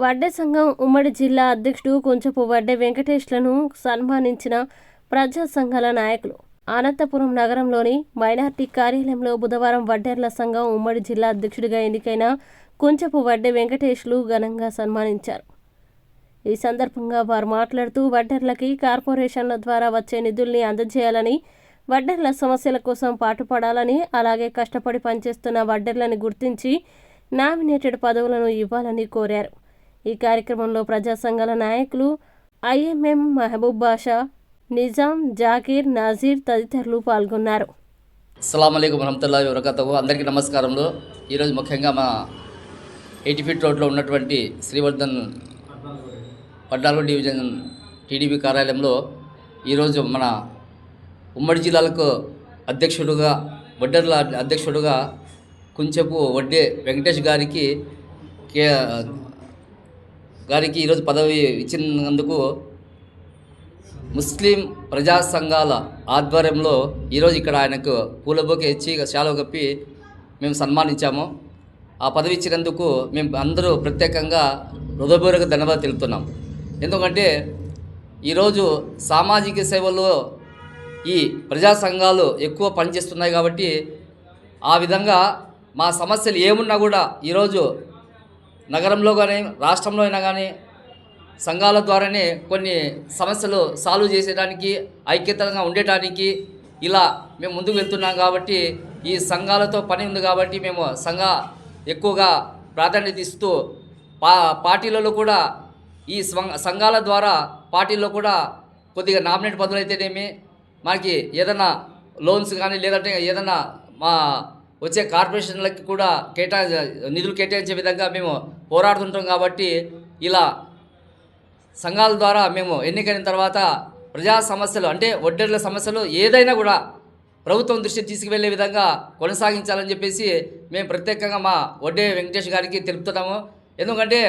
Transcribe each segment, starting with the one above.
వడ్డే సంఘం ఉమ్మడి జిల్లా అధ్యక్షుడు కొంచెపు వడ్డే వెంకటేష్లను సన్మానించిన ప్రజా సంఘాల నాయకులు. అనంతపురం నగరంలోని మైనార్టీ కార్యాలయంలో బుధవారం వడ్డేర్ల సంఘం ఉమ్మడి జిల్లా అధ్యక్షుడిగా ఎన్నికైన కొంచెపు వడ్డే వెంకటేష్లు ఘనంగా సన్మానించారు. ఈ సందర్భంగా వారు మాట్లాడుతూ వడ్డర్లకి కార్పొరేషన్ల ద్వారా వచ్చే నిధుల్ని అందజేయాలని వడ్డర్ల సమస్యల కోసం పాటుపడాలని అలాగే కష్టపడి పనిచేస్తున్న వడ్డర్లని గుర్తించి నామినేటెడ్ పదవులను ఇవ్వాలని కోరారు. ఈ కార్యక్రమంలో ప్రజా సంఘాల నాయకులు ఐఎంఎం మహబూబ్ బాషా నిజాం జాకీర్ నాజీర్ తదితరులు పాల్గొన్నారు. అస్సలం అయికం వరహమతుల్లా వరకతవు అందరికీ నమస్కారములు. ఈరోజు ముఖ్యంగా మా ఎయిటీ ఫీట్ రోడ్లో ఉన్నటువంటి శ్రీవర్ధన్ పద్నాలుగు డివిజన్ టీడీపీ కార్యాలయంలో ఈరోజు మన ఉమ్మడి జిల్లాలకు అధ్యక్షుడుగా వడ్డర్ల అధ్యక్షుడుగా కుంచెపు వడ్డే వెంకటేష్ గారికి కే గారికి ఈరోజు పదవి ఇచ్చినందుకు ముస్లిం ప్రజా సంఘాల ఆధ్వర్యంలో ఈరోజు ఇక్కడ ఆయనకు పూలబోకి ఇచ్చి శాలువ కప్పి మేము సన్మానించాము. ఆ పదవి ఇచ్చినందుకు మేము అందరూ ప్రత్యేకంగా హృదయపూర్వక ధన్యవాదాలు తెలుపుతున్నాం. ఎందుకంటే ఈరోజు సామాజిక సేవల్లో ఈ ప్రజా సంఘాలు ఎక్కువ పనిచేస్తున్నాయి కాబట్టి ఆ విధంగా మా సమస్యలు ఏమున్నా కూడా ఈరోజు నగరంలో కానీ రాష్ట్రంలో అయినా కానీ సంఘాల ద్వారానే కొన్ని సమస్యలు సాల్వ్ చేసేయడానికి ఐక్యతగా ఉండేటానికి ఇలా మేము ముందుకు వెళ్తున్నాం కాబట్టి ఈ సంఘాలతో పని ఉంది కాబట్టి మేము సంఘ ఎక్కువగా ప్రాధాన్యత ఇస్తూ పా పార్టీలలో కూడా ఈ సంఘాల ద్వారా పార్టీల్లో కూడా కొద్దిగా నామినేట్ పదవులు అయితేనేమి మనకి ఏదైనా లోన్స్ కానీ లేదంటే ఏదైనా మా వచ్చే కార్పొరేషన్లకి కూడా కేటా నిధులు కేటాయించే విధంగా మేము పోరాడుతుంటాం కాబట్టి ఇలా సంఘాల ద్వారా మేము ఎన్నికైన తర్వాత ప్రజా సమస్యలు అంటే ఒడ్డెర్ల సమస్యలు ఏదైనా కూడా ప్రభుత్వం దృష్టికి తీసుకువెళ్ళే విధంగా కొనసాగించాలని చెప్పేసి మేము ప్రత్యేకంగా మా వడ్డే వెంకటేష్ గారికి తెలుపుతున్నాము. ఎందుకంటే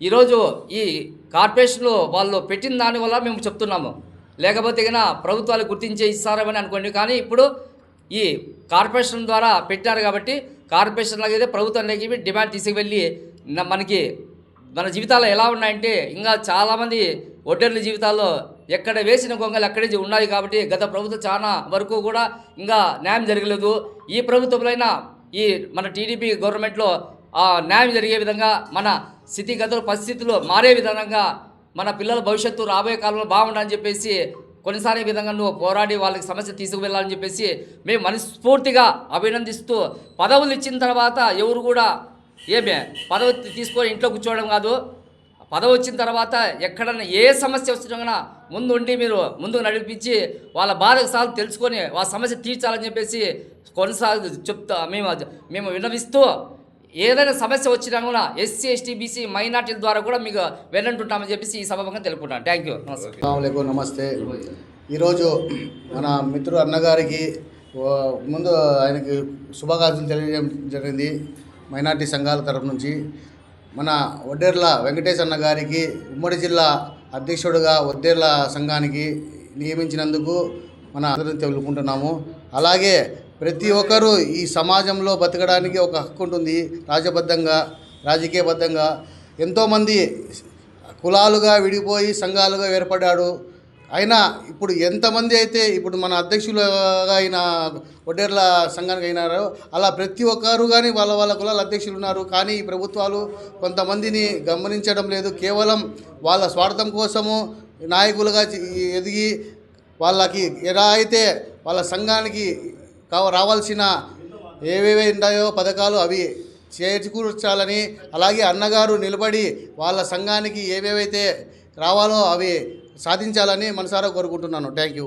ఈరోజు ఈ కార్పొరేషన్లు వాళ్ళు పెట్టిన దాని వల్ల మేము చెప్తున్నాము. లేకపోతే ప్రభుత్వాలు గుర్తించే ఇస్తారని అనుకోండి. కానీ ఇప్పుడు ఈ కార్పొరేషన్ ద్వారా పెట్టారు కాబట్టి కార్పొరేషన్లకు అయితే ప్రభుత్వంలోకి డిమాండ్ తీసుకువెళ్ళి మనకి మన జీవితాలు ఎలా ఉన్నాయంటే ఇంకా చాలామంది ఒడ్డర్ల జీవితాల్లో ఎక్కడ వేసిన గొంగలు అక్కడే ఉన్నాయి కాబట్టి గత ప్రభుత్వం చాలా వరకు కూడా ఇంకా న్యాయం జరగలేదు. ఈ ప్రభుత్వంలో ఈ మన టీడీపీ గవర్నమెంట్లో న్యాయం జరిగే విధంగా మన స్థితిగతుల పరిస్థితులు మారే విధంగా మన పిల్లల భవిష్యత్తు రాబోయే కాలంలో బాగుండాలని చెప్పేసి కొనసాగే విధంగా నువ్వు పోరాడి వాళ్ళకి సమస్య తీసుకువెళ్ళాలని చెప్పేసి మేము మనస్ఫూర్తిగా అభినందిస్తూ పదవులు ఇచ్చిన తర్వాత ఎవరు కూడా ఏమే పదవి తీసుకొని ఇంట్లో కూర్చోవడం కాదు. పదవి వచ్చిన తర్వాత ఎక్కడన్నా ఏ సమస్య వచ్చినా ముందు ఉండి మీరు ముందుకు నడిపించి వాళ్ళ బాధకు సార్లు తెలుసుకొని వాళ్ళ సమస్య తీర్చాలని చెప్పేసి కొనసాగు చెప్తా మేము మేము విన్నవిస్తూ ఏదైనా సమస్య వచ్చినా కూడా ఎస్సీ ఎస్టీ బీసీ మైనార్టీల ద్వారా కూడా మీకు వెళ్ళంటుంటామని చెప్పేసి ఈ సభగా తెలుపుకుంటాను థ్యాంక్ యూ నమస్తే నమస్తే. ఈరోజు మన మిత్రుడు అన్నగారికి ముందు ఆయనకి శుభాకాంక్షలు తెలియజేయడం జరిగింది మైనార్టీ సంఘాల తరపు నుంచి. మన వడ్డేర్ల వెంకటేష్ అన్న గారికి ఉమ్మడి జిల్లా అధ్యక్షుడిగా వడ్డేర్ల సంఘానికి నియమించినందుకు మన అందరం తెలుపుకుంటున్నాము. అలాగే ప్రతి ఒక్కరూ ఈ సమాజంలో బతకడానికి ఒక హక్కు ఉంటుంది. రాజబద్ధంగా రాజకీయబద్ధంగా. ఎంతోమంది కులాలుగా విడిపోయి సంఘాలుగా ఏర్పడ్డాడు. అయినా ఇప్పుడు ఎంతమంది అయితే ఇప్పుడు మన అధ్యక్షులుగా అయిన ఒడ్డేర్ల సంఘానికి అయినారో అలా ప్రతి ఒక్కరు కానీ వాళ్ళ వాళ్ళ కులాల అధ్యక్షులు ఉన్నారు. కానీ ఈ ప్రభుత్వాలు కొంతమందిని గమనించడం లేదు. కేవలం వాళ్ళ స్వార్థం కోసము నాయకులుగా ఎదిగి వాళ్ళకి ఎలా అయితే వాళ్ళ సంఘానికి కావ రావాల్సిన ఏవేవి ఉంటాయో పథకాలు అవి చేకూర్చాలని అలాగే అన్నగారు నిలబడి వాళ్ళ సంఘానికి ఏవేవైతే రావాలో అవి సాధించాలని మనసారా కోరుకుంటున్నాను. Thank you.